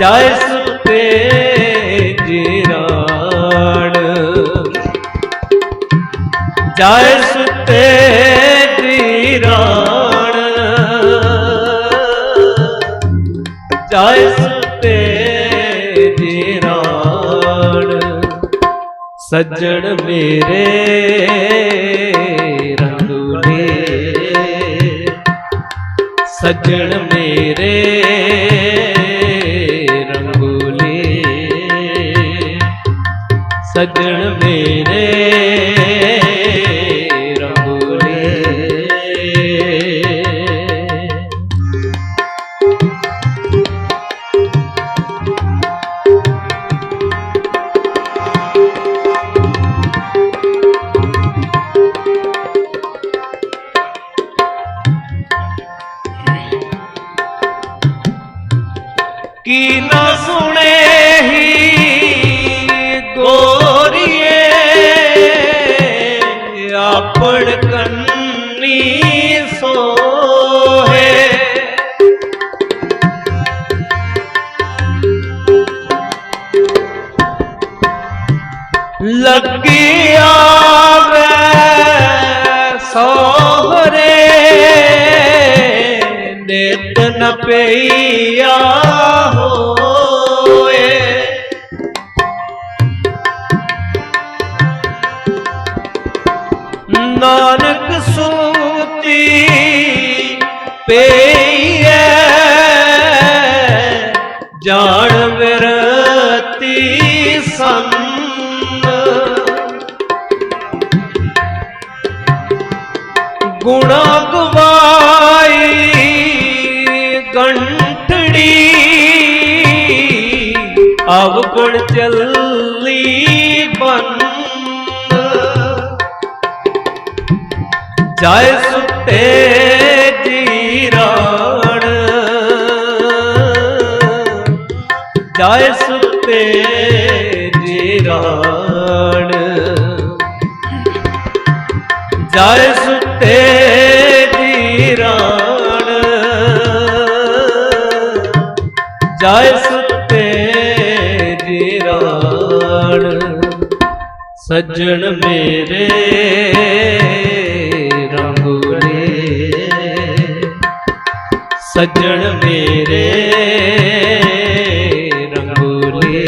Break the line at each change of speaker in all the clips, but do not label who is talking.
ਜਾਇ ਸੁਤੇ ਜੀਰਾਣ। ਜੈ ਸੁਤੇ ਜੀਰਾਣ। ਜੈ ਸੁਤੇ ਜੀਰਾਣ। ਸੱਜਣ ਮੇਰੇ ਰੰਗੂਲੇ ਸੱਜਣ ਮੇਰੇ ਸੱਜਣ ਮੇਰੇ ਰੰਗੂਲੇ ਕੀ ਨਾ ਸੁਣੇ ਲੱਗਿਆ ਵੇ ਸੋਹਰੇ ਨਿਤ ਨ ਪਈਆ ਹੋਏ। ਨਾਨਕ ਸੂਤੀ ਪਈਐ ਜਾਣ ਗੁਣਾ ਗਵਾਈ ਗੰਠੜੀ ਅਵਗੁਣ ਚੱਲੀ ਬੰਨ ਜੈ ਸੁਤੇ ਜੀਰਾਣ ਜੈ ਸੁਤੇ ਜੀਰਾਣ ਜੈ ਸੁਤੇ ਜੈ ਸੁੱਤੇ ਜੀਰਾਣ, ਸੱਜਣ ਮੇਰੇ ਰੰਗੂਲੇ ਸੱਜਣ ਮੇਰੇ ਰੰਗੂਲੇ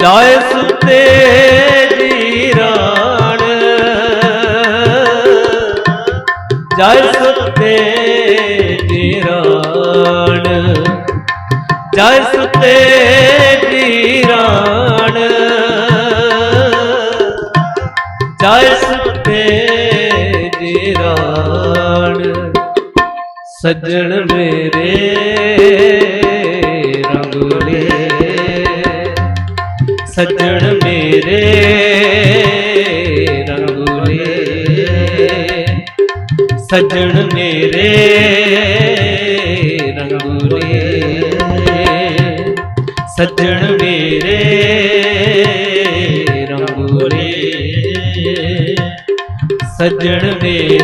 ਜਾਏ ਸੁਤੇ ਜੀਰਾਣ, ਜਾਏ ਸੁਤੇ ਜੀਰਾਣ ਜਾਏ ਸੁਤੇ ਜੀਰਾਣ ਜਾਏ ਸੁਤੇ ਜੀਰਾਣ ਸੱਜਣ ਮੇਰੇ ਰੰਗਲੇ ਸੱਜਣ ਮੇਰੇ ਰੰਗਲੇ ਸੱਜਣ ਮੇਰੇ ਰੰਗੂਲੇ ਸੱਜਣ ਮੇਰੇ ਰੰਗੂਲੇ ਸੱਜਣ ਮੇਰੇ